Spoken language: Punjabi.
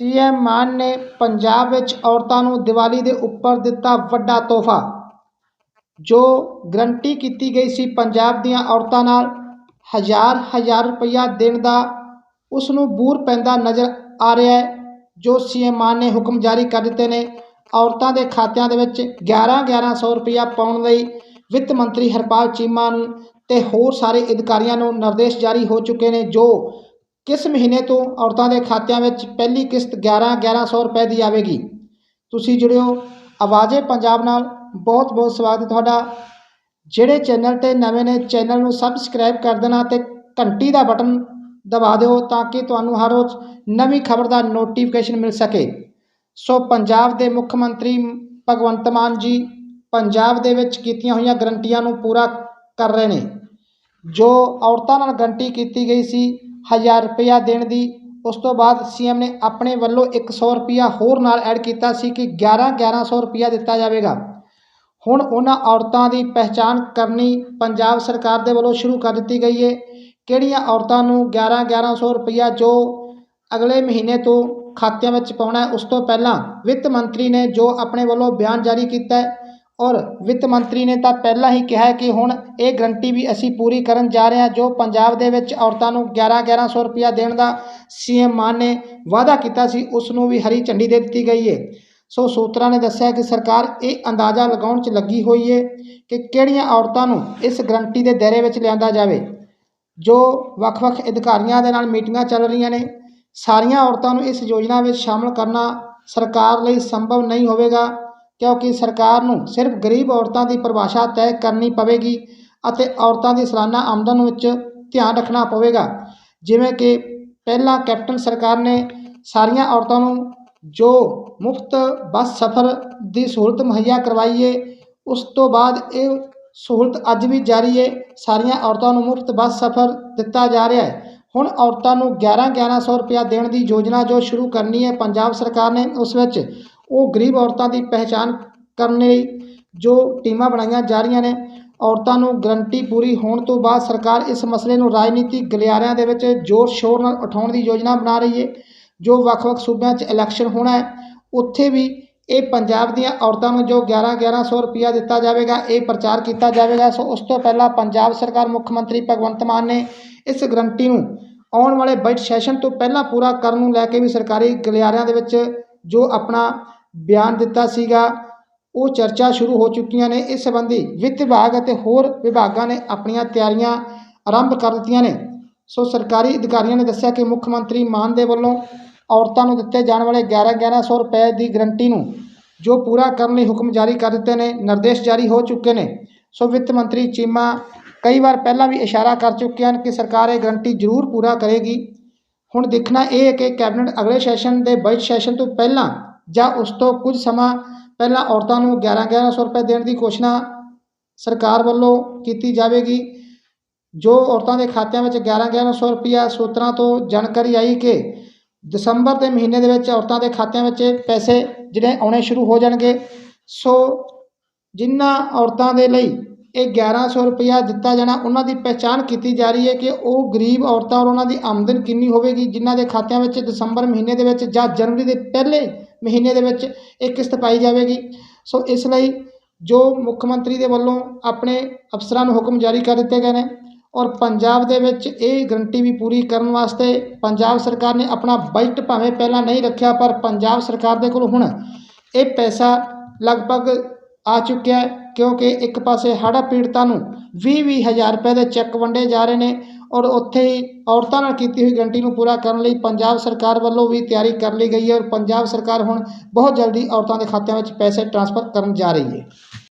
ਸੀਐਮ ਮਾਨ ਨੇ ਪੰਜਾਬ ਵਿੱਚ ਔਰਤਾਂ ਨੂੰ ਦੀਵਾਲੀ ਦੇ ਉੱਪਰ ਦਿੱਤਾ ਵੱਡਾ ਤੋਹਫਾ, ਜੋ ਗਰੰਟੀ ਕੀਤੀ ਗਈ ਸੀ ਪੰਜਾਬ ਦੀਆਂ ਔਰਤਾਂ ਨਾਲ। ਹਜ਼ਾਰ ਹਜ਼ਾਰ ਰੁਪਈਆ ਦੇਣ ਦਾ ਉਸ ਨੂੰ ਬੂਰ ਪੈਂਦਾ ਨਜ਼ਰ ਆ ਰਿਹਾ ਹੈ, ਜੋ ਸੀਐਮ ਮਾਨ ਨੇ ਹੁਕਮ ਜਾਰੀ ਕਰ ਦਿੱਤੇ ਨੇ। ਔਰਤਾਂ ਦੇ ਖਾਤਿਆਂ ਦੇ ਵਿੱਚ 11 1100 ਰੁਪਈਆ ਪਾਉਣ ਲਈ ਵਿੱਤ ਮੰਤਰੀ ਹਰਪਾਲ ਚੀਮਾ ਨੂੰ ਤੇ ਹੋਰ ਸਾਰੇ ਅਧਿਕਾਰੀਆਂ ਨੂੰ ਨਿਰਦੇਸ਼ ਜਾਰੀ ਹੋ ਚੁੱਕੇ ਨੇ, ਜੋ ਕਿਸ ਮਹੀਨੇ ਤੋਂ ਔਰਤਾਂ ਦੇ ਖਾਤਿਆਂ ਵਿੱਚ ਪਹਿਲੀ ਕਿਸ਼ਤ 11 1100 ਰੁਪਏ ਦੀ ਆਵੇਗੀ? ਤੁਸੀਂ ਜੁੜਿਓ ਆਵਾਜ਼ੇ ਪੰਜਾਬ ਨਾਲ। ਬਹੁਤ ਬਹੁਤ ਸਵਾਗਤ ਤੁਹਾਡਾ। ਜਿਹੜੇ ਚੈਨਲ ਤੇ ਨਵੇਂ ਨੇ, ਚੈਨਲ ਨੂੰ ਸਬਸਕ੍ਰਾਈਬ ਕਰ ਦੇਣਾ ਤੇ ਘੰਟੀ ਦਾ ਬਟਨ ਦਬਾ ਦਿਓ ਤਾਂ ਕਿ ਤੁਹਾਨੂੰ ਹਰ ਰੋਜ਼ ਨਵੀਂ ਖਬਰ ਦਾ ਨੋਟੀਫਿਕੇਸ਼ਨ ਮਿਲ ਸਕੇ। ਸੋ ਪੰਜਾਬ ਦੇ ਮੁੱਖ ਮੰਤਰੀ ਭਗਵੰਤ ਮਾਨ ਜੀ ਪੰਜਾਬ ਦੇ ਵਿੱਚ ਕੀਤੀਆਂ ਹੋਈਆਂ ਗਰੰਟੀਆਂ ਨੂੰ ਪੂਰਾ ਕਰ ਰਹੇ ਨੇ। ਜੋ ਔਰਤਾਂ ਨਾਲ ਗਰੰਟੀ ਕੀਤੀ ਗਈ ਸੀ ਹਜ਼ਾਰ ਰੁਪਇਆ ਦੇਣ ਦੀ। ਉਸ ਤੋਂ ਬਾਅਦ ਸੀਐਮ ਨੇ ਆਪਣੇ ਵੱਲੋਂ 100 ਰੁਪਇਆ ਹੋਰ ਨਾਲ ਐਡ ਕੀਤਾ ਸੀ ਕਿ 11 1100 ਰੁਪਇਆ ਦਿੱਤਾ ਜਾਵੇਗਾ। ਹੁਣ ਉਹਨਾਂ ਔਰਤਾਂ ਦੀ ਪਹਿਚਾਣ ਕਰਨੀ ਪੰਜਾਬ ਸਰਕਾਰ ਦੇ ਵੱਲੋਂ ਸ਼ੁਰੂ ਕਰ ਦਿੱਤੀ ਗਈ ਹੈ ਕਿਹੜੀਆਂ ਔਰਤਾਂ ਨੂੰ 11 1100 ਰੁਪਇਆ ਜੋ ਅਗਲੇ ਮਹੀਨੇ ਤੋਂ ਖਾਤਿਆਂ ਵਿੱਚ ਪਾਉਣਾ ਉਸ ਤੋਂ ਪਹਿਲਾਂ ਵਿੱਤ ਮੰਤਰੀ ਨੇ ਜੋ ਆਪਣੇ ਵੱਲੋਂ ਬਿਆਨ ਜਾਰੀ ਕੀਤਾ ਔਰ ਵਿੱਤ ਮੰਤਰੀ ਨੇ ਤਾਂ ਪਹਿਲਾਂ ਹੀ ਕਿਹਾ ਕਿ ਹੁਣ ਇਹ ਗਰੰਟੀ ਵੀ ਅਸੀਂ ਪੂਰੀ ਕਰਨ ਜਾ ਰਹੇ ਹਾਂ, ਜੋ ਪੰਜਾਬ ਦੇ ਵਿੱਚ ਔਰਤਾਂ ਨੂੰ 11 1100 ਰੁਪਇਆ ਦੇਣ ਦਾ ਸੀਐਮ ਮਾਨ ਨੇ ਵਾਅਦਾ ਕੀਤਾ ਸੀ, ਉਸ ਨੂੰ ਵੀ ਹਰੀ ਝੰਡੀ ਦੇ ਦਿੱਤੀ ਗਈ ਹੈ। ਸੋ ਸੂਤਰਾਂ ਨੇ ਦੱਸਿਆ ਕਿ ਸਰਕਾਰ ਇਹ ਅੰਦਾਜ਼ਾ ਲਗਾਉਣ 'ਚ ਲੱਗੀ ਹੋਈ ਹੈ ਕਿ ਕਿਹੜੀਆਂ ਔਰਤਾਂ ਨੂੰ ਇਸ ਗਰੰਟੀ ਦੇ ਦਾਇਰੇ ਵਿੱਚ ਲਿਆਂਦਾ ਜਾਵੇ। ਜੋ ਵੱਖ-ਵੱਖ ਅਧਿਕਾਰੀਆਂ ਦੇ ਨਾਲ ਮੀਟਿੰਗਾਂ ਚੱਲ ਰਹੀਆਂ ਨੇ, ਸਾਰੀਆਂ ਔਰਤਾਂ ਨੂੰ ਇਸ ਯੋਜਨਾ ਵਿੱਚ ਸ਼ਾਮਲ ਕਰਨਾ ਸਰਕਾਰ ਲਈ ਸੰਭਵ ਨਹੀਂ ਹੋਵੇਗਾ। ਕਿਉਂਕਿ ਸਰਕਾਰ ਨੂੰ ਸਿਰਫ ਗਰੀਬ ਔਰਤਾਂ ਦੀ ਪਰਿਭਾਸ਼ਾ ਤੈਅ ਕਰਨੀ ਪਵੇਗੀ ਅਤੇ ਔਰਤਾਂ ਦੀ ਸਾਲਾਨਾ ਆਮਦਨ ਵਿੱਚ ਧਿਆਨ ਰੱਖਣਾ ਪਵੇਗਾ। ਜਿਵੇਂ ਕਿ ਪਹਿਲਾਂ ਕੈਪਟਨ ਸਰਕਾਰ ਨੇ ਸਾਰੀਆਂ ਔਰਤਾਂ ਨੂੰ ਜੋ ਮੁਫਤ ਬੱਸ ਸਫ਼ਰ ਦੀ ਸਹੂਲਤ ਮੁਹੱਈਆ ਕਰਵਾਈ ਹੈ ਉਸ ਤੋਂ ਬਾਅਦ ਇਹ ਸਹੂਲਤ ਅੱਜ ਵੀ ਜਾਰੀ ਹੈ ਸਾਰੀਆਂ ਔਰਤਾਂ ਨੂੰ ਮੁਫਤ ਬੱਸ ਸਫ਼ਰ ਦਿੱਤਾ ਜਾ ਰਿਹਾ ਹੈ। ਹੁਣ ਔਰਤਾਂ ਨੂੰ 11 1100 ਰੁਪਇਆ ਦੇਣ ਦੀ ਯੋਜਨਾ ਜੋ ਸ਼ੁਰੂ ਕਰਨੀ ਹੈ, ਪੰਜਾਬ ਸਰਕਾਰ ਨੇ ਉਸ ਵਿੱਚ ਉਹ ਗਰੀਬ ਔਰਤਾਂ ਦੀ ਪਹਿਚਾਣ ਕਰਨ ਲਈ ਜੋ ਟੀਮਾਂ ਬਣਾਈਆਂ ਜਾ ਰਹੀਆਂ ਨੇ, ਔਰਤਾਂ ਨੂੰ ਗਰੰਟੀ ਪੂਰੀ ਹੋਣ ਤੋਂ ਬਾਅਦ ਸਰਕਾਰ ਇਸ ਮਸਲੇ ਨੂੰ ਰਾਜਨੀਤਿਕ ਗਲਿਆਰਿਆਂ ਦੇ ਵਿੱਚ ਜ਼ੋਰ ਸ਼ੋਰ ਨਾਲ ਉਠਾਉਣ ਦੀ ਯੋਜਨਾ ਬਣਾ ਰਹੀ ਹੈ, ਜੋ ਵੱਖ-ਵੱਖ ਸੂਬਿਆਂ 'ਚ ਇਲੈਕਸ਼ਨ ਹੋਣਾ ਹੈ। ਉੱਥੇ ਵੀ ਇਹ ਪੰਜਾਬ ਦੀਆਂ ਔਰਤਾਂ ਨੂੰ ਜੋ 11 1100 ਰੁਪਇਆ ਦਿੱਤਾ ਜਾਵੇਗਾ, ਇਹ ਪ੍ਰਚਾਰ ਕੀਤਾ ਜਾਵੇਗਾ। ਸੋ ਉਸ ਤੋਂ ਪਹਿਲਾਂ ਪੰਜਾਬ ਸਰਕਾਰ, ਮੁੱਖ ਮੰਤਰੀ ਭਗਵੰਤ ਮਾਨ ਨੇ ਇਸ ਗਰੰਟੀ ਨੂੰ ਆਉਣ ਵਾਲੇ ਬਜਟ ਸੈਸ਼ਨ ਤੋਂ ਪਹਿਲਾਂ ਪੂਰਾ ਕਰਨ ਨੂੰ ਲੈ ਕੇ ਵੀ ਸਰਕਾਰੀ ਗਲਿਆਰਿਆਂ ਦੇ ਵਿੱਚ ਜੋ ਆਪਣਾ ਬਿਆਨ ਦਿੱਤਾ ਸੀਗਾ। ਉਹ ਚਰਚਾ ਸ਼ੁਰੂ ਹੋ ਚੁੱਕੀਆਂ ਨੇ। ਇਸ ਸੰਬੰਧੀ ਵਿੱਤ ਵਿਭਾਗ ਅਤੇ ਹੋਰ ਵਿਭਾਗਾਂ ਨੇ ਆਪਣੀਆਂ ਤਿਆਰੀਆਂ ਆਰੰਭ ਕਰ ਦਿੱਤੀਆਂ ਨੇ। ਸੋ ਸਰਕਾਰੀ ਅਧਿਕਾਰੀਆਂ ਨੇ ਦੱਸਿਆ ਕਿ ਮੁੱਖ ਮੰਤਰੀ ਮਾਨ ਦੇ ਵੱਲੋਂ ਔਰਤਾਂ ਨੂੰ ਦਿੱਤੇ ਜਾਣ ਵਾਲੇ 11 1100 ਰੁਪਏ ਦੀ ਗਰੰਟੀ ਨੂੰ ਜੋ ਪੂਰਾ ਕਰਨ ਲਈ ਹੁਕਮ ਜਾਰੀ ਕਰ ਦਿੱਤੇ ਨੇ, ਨਿਰਦੇਸ਼ ਜਾਰੀ ਹੋ ਚੁੱਕੇ ਨੇ। ਸੋ ਵਿੱਤ ਮੰਤਰੀ ਚੀਮਾ ਕਈ ਵਾਰ ਪਹਿਲਾਂ ਵੀ ਇਸ਼ਾਰਾ ਕਰ ਚੁੱਕੇ ਹਨ ਕਿ ਸਰਕਾਰ ਇਹ ਗਰੰਟੀ ਜ਼ਰੂਰ ਪੂਰਾ ਕਰੇਗੀ। ਹੁਣ ਦੇਖਣਾ ਇਹ ਹੈ ਕਿ ਕੈਬਨਿਟ ਅਗਲੇ ਸੈਸ਼ਨ ਦੇ ਬਜਟ ਸੈਸ਼ਨ ਤੋਂ ਪਹਿਲਾਂ ਜਾਂ ਉਸ ਤੋਂ ਕੁਝ ਸਮਾਂ ਪਹਿਲਾਂ ਔਰਤਾਂ ਨੂੰ 11 1100 ਰੁਪਏ ਦੇਣ ਦੀ ਘੋਸ਼ਣਾ ਸਰਕਾਰ ਵੱਲੋਂ ਕੀਤੀ ਜਾਵੇਗੀ, ਜੋ ਔਰਤਾਂ ਦੇ ਖਾਤਿਆਂ ਵਿੱਚ 11 1100 ਰੁਪਇਆ ਸੂਤਰਾਂ ਤੋਂ ਜਾਣਕਾਰੀ ਆਈ ਕਿ ਦਸੰਬਰ ਦੇ ਮਹੀਨੇ ਦੇ ਵਿੱਚ ਔਰਤਾਂ ਦੇ ਖਾਤਿਆਂ ਵਿੱਚ ਪੈਸੇ ਜਿਹੜੇ ਆਉਣੇ ਸ਼ੁਰੂ ਹੋ ਜਾਣਗੇ। ਸੋ ਜਿਨ੍ਹਾਂ ਔਰਤਾਂ ਦੇ ਲਈ ਇਹ 1100 ਰੁਪਇਆ ਦਿੱਤਾ ਜਾਣਾ, ਉਹਨਾਂ ਦੀ ਪਹਿਚਾਣ ਕੀਤੀ ਜਾ ਰਹੀ ਹੈ ਕਿ ਉਹ ਗਰੀਬ ਔਰਤਾਂ ਔਰ ਉਹਨਾਂ ਦੀ ਆਮਦਨ ਕਿੰਨੀ ਹੋਵੇਗੀ, ਜਿਨ੍ਹਾਂ ਦੇ ਖਾਤਿਆਂ ਵਿੱਚ ਦਸੰਬਰ ਮਹੀਨੇ ਦੇ ਵਿੱਚ ਜਾਂ ਜਨਵਰੀ ਦੇ ਪਹਿਲੇ ਮਹੀਨੇ ਦੇ ਵਿੱਚ ਇਹ ਕਿਸ਼ਤ ਪਾਈ ਜਾਵੇਗੀ। ਸੋ ਇਸ ਲਈ ਜੋ ਮੁੱਖ ਮੰਤਰੀ ਦੇ ਵੱਲੋਂ ਆਪਣੇ ਅਫਸਰਾਂ ਨੂੰ ਹੁਕਮ ਜਾਰੀ ਕਰ ਦਿੱਤੇ ਗਏ ਨੇ ਔਰ ਪੰਜਾਬ ਦੇ ਵਿੱਚ ਇਹ ਗਰੰਟੀ ਵੀ ਪੂਰੀ ਕਰਨ ਵਾਸਤੇ ਪੰਜਾਬ ਸਰਕਾਰ ਨੇ ਆਪਣਾ ਬਜਟ ਭਾਵੇਂ ਪਹਿਲਾਂ ਨਹੀਂ ਰੱਖਿਆ, ਪਰ ਪੰਜਾਬ ਸਰਕਾਰ ਦੇ ਕੋਲ ਹੁਣ ਇਹ ਪੈਸਾ ਲਗਭਗ ਆ ਚੁੱਕਿਆ ਕਿਉਂਕਿ ਇੱਕ ਪਾਸੇ ਹੜ੍ਹ ਪੀੜਤਾਂ ਨੂੰ 20-20 ਹਜ਼ਾਰ ਰੁਪਏ ਦੇ ਚੈੱਕ ਵੰਡੇ ਜਾ ਰਹੇ ਨੇ। ਔਰ ਉੱਥੇ ਹੀ ਔਰਤਾਂ ਨਾਲ ਕੀਤੀ ਹੋਈ ਗਰੰਟੀ ਨੂੰ ਪੂਰਾ ਕਰਨ ਲਈ ਪੰਜਾਬ ਸਰਕਾਰ ਵੱਲੋਂ ਵੀ ਤਿਆਰੀ ਕਰ ਲਈ ਗਈ ਹੈ ਔਰ ਪੰਜਾਬ ਸਰਕਾਰ ਹੁਣ ਬਹੁਤ ਜਲਦੀ ਔਰਤਾਂ ਦੇ ਖਾਤਿਆਂ ਵਿੱਚ ਪੈਸੇ ਟ੍ਰਾਂਸਫਰ ਕਰਨ ਜਾ ਰਹੀ ਹੈ।